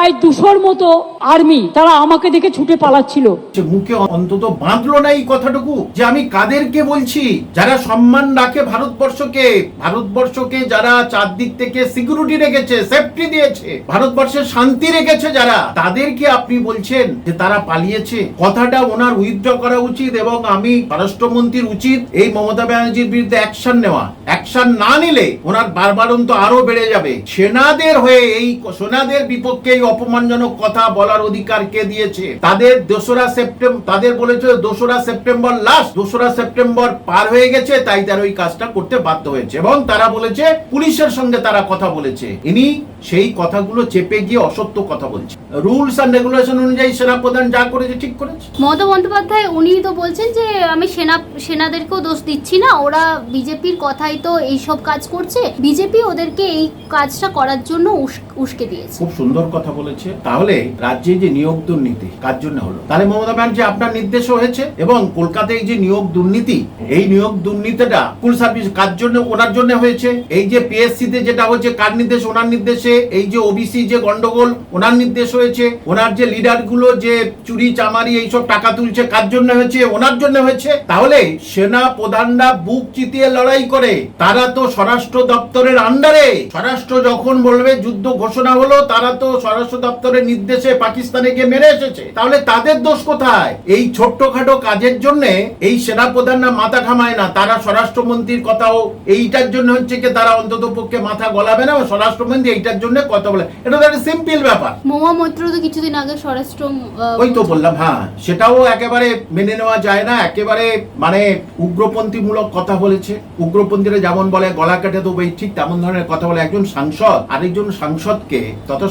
প্রায় দুশোর মতো আর্মি তারা আমাকে দেখে ছুটে পালাচ্ছিল। মুখে অন্তত বাঁধলো না এই কথাটুকু যে আমি কাদেরকে বলছি, যারা সম্মান রাখে ভারতবর্ষকে ভারতবর্ষকে যারা চারদিক থেকে সিকিউরিটি রেখেছে সেফটি দিয়েছে, ভারতবর্ষের শান্তি রেখেছে যারা, তাদেরকে আপনি বলছেন যে তারা পালিয়েছে। কথাটা ওনার উইথড্র করা উচিত এবং আমি স্বরাষ্ট্রমন্ত্রীর উচিত এই মমতা ব্যানার্জির বিরুদ্ধে অ্যাকশন নেওয়া। অ্যাকশন না নিলে ওনার বারবার বারবারন্ত আরও বেড়ে যাবে। সেনাদের হয়ে এই সেনাদের বিপক্ষে অপমানজনক কথা বলার অধিকার কে দিয়েছে? তাদের দোসরা সেপ্টেম্বর তাদের বলেছে দোসরা সেপ্টেম্বর লাস্ট দোসরা সেপ্টেম্বর পার হয়ে গেছে তাই তারা ওই কাজটা করতে বাধ্য হয়েছে। এবং তারা বলেছে পুলিশের সঙ্গে তারা কথা বলেছে। ইনি সেই কথাগুলো চেপে গিয়ে অসত্য কথা বলছে। রুলস অ্যান্ড রেগুলেশন অনুযায়ী সেনা সেনাপ্রধান যা করেছে ঠিক করেছে? মমতা বন্দ্যোপাধ্যায় উনি তো বলছেন যে আমি সেনা সেনাদেরকেও দোষ দিচ্ছি না ওরা বিজেপির কথাই তো এইসব কাজ করছে। বিজেপি ওদেরকে এই কাজটা করার জন্য উস- উস্কে দিয়েছে। খুব সুন্দর কথা বলেছে। তাহলে রাজ্যে যে নিয়োগ দুর্নীতি, কার জন্য হলো? তাহলে মমতা ব্যানার্জি আপনার নির্দেশ হয়েছে এবং কলকাতায় যে নিয়োগ দুর্নীতি, এই নিয়োগ দুর্নীতিটা স্কুল সার্ভিস কার জন্য, ওনার জন্য হয়েছে? এই যে পিএসসি তে যেটা হচ্ছে কার নির্দেশ? ওনার নির্দেশে এই যে ওবিসি যে গন্ডগোল, ওনার নির্দেশ হয়েছে? ওনার যে লিডারগুলো যে চুরি, চামারি, এইসব টাকা তুলছে, কার জন্য হয়েছে? ওনার জন্য হয়েছে? তাহলে সেনা প্রধানরা বুক চিতিয়ে লড়াই করে। তারা তো স্বরাষ্ট্র দপ্তরের আন্ডারে স্বরাষ্ট্র যখন বলবে, যুদ্ধ ঘোষণা হলো, তারা তো স্বরাষ্ট্র দপ্তরের নির্দেশে পাকিস্তানে গিয়ে মেরে এসেছে। তাহলে তাদের দোষ কোথায়? এই ছোট্টখাটো কাজের জন্য এই সেনা প্রধানরা মাথা ঘামায় না। তারা স্বরাষ্ট্রমন্ত্রীর কথাও এইটার জন্য হচ্ছে কি তারা অন্তত পক্ষে মাথা গলাবে না স্বরাষ্ট্রমন্ত্রী এইটার জন্য কথা বলে। এটা তো একটা সিম্পল ব্যাপার। মহুয়া মৈত্র তো কিছুদিন আগে স্বরাষ্ট্র ওই তো বললাম হ্যাঁ। সেটাও একেবারে মেনে নেওয়া যায় না। একেবারে মানে উগ্রপন্থী মূলক কথা বলেছে। উগ্রপন্থীরা যেমন বলে গলা কেটে তো ওই ঠিক তেমন ধরনের কথা বলে। একজন সাংসদ আরেকজন সাংসদকে তত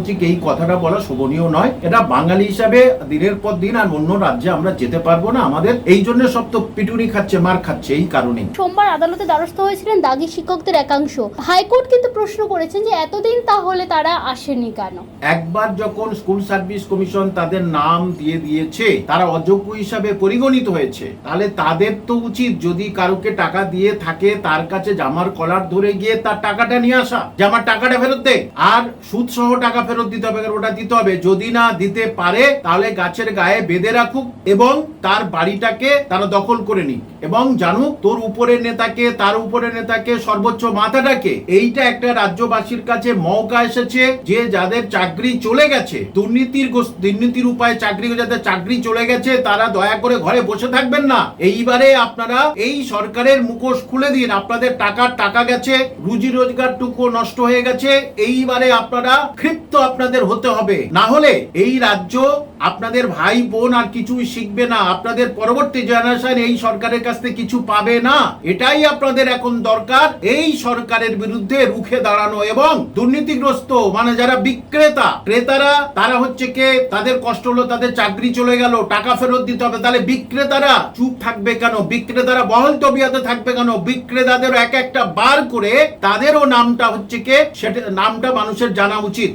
স্বরাষ্ট্রমন্ত্রীকে এই কথাটা বলা শোভনীয় নয়। এটা বাঙালি হিসাবে দিনের পর দিন আর অন্য রাজ্যে আমরা যেতে পারব না। আমাদের এই জন্য সব তো পিটুনি খাচ্ছে মার খাচ্ছে এই কারণেই। সোমবার আদালতে দ্বারস্থ হয়েছিলেন দাগি শিক্ষকদের একাংশ। হাইকোর্ট কিন্তু প্রশ্ন করেছেন যে এতদিন তাহলে তারা আসেনি কেন? একবার যখন স্কুল সার্ভিস কমিশন তাদের নাম দিয়ে দিয়েছে তারা অযোগ্য হিসাবে পরিগণিত হয়েছে। তাহলে তাদের তো উচিত যদি কারোকে টাকা দিয়ে থাকে তার কাছে জামার কলার ধরে গিয়ে তার টাকাটা নিয়ে আসা জামার টাকাটা ফেরত দে। আর সুদ সহ টাকা ফেরত দিতে হবে ওটা দিতে হবে। যদি না দিতে পারে, তাহলে গাছের গায়ে বেঁধে রাখুক এবং তার বাড়িটাকে তারা দখল করে নিক। এবং জানুক, তোর উপরের নেতাকে, তার উপরের নেতাকে, সর্বোচ্চ মাথাটাকে, এইটা একটা রাজ্যবাসীর কাছে মৌকা এসেছে যে যাদের চাকরি চলে গেছে, দুর্নীতির দুর্নীতির উপায়ে চাকরি, যাদের চাকরি চলে গেছে, তারা দয়া করে ঘরে বসে থাকবেন না। এইবারে আপনারা এই সরকারের মুখোশ খুলে দিন, আপনাদের টাকার টাকা গেছে, রুজি রোজগার টুকু নষ্ট হয়ে গেছে, এইবারে আপনারা ক্ষিপ্ত আপনাদের হতে হবে। না হলে এই রাজ্য আপনাদের ভাই বোন আর কিছুই শিখবে না। আপনাদের পরবর্তী জেনারেশন এই সরকারের কাছ থেকে কিছু পাবে না। এটাই আপনাদের এখন দরকার। এই সরকারের বিরুদ্ধে রুখে দাঁড়ানো এবং দুর্নীতিগ্রস্ত মানে যারা বিক্রেতা, ক্রেতারা, তারা হচ্ছে কে? তাদের কষ্ট হলো, তাদের চাকরি চলে গেল, টাকা ফেরত দিতে হবে। তাহলে বিক্রেতারা চুপ থাকবে কেন? বিক্রেতারা বহল তবিয়াতে থাকবে কেন? বিক্রেতাদের এক একটা বার করে তাদেরও নামটা হচ্ছে কে? সেটা নামটা মানুষের জানা উচিত।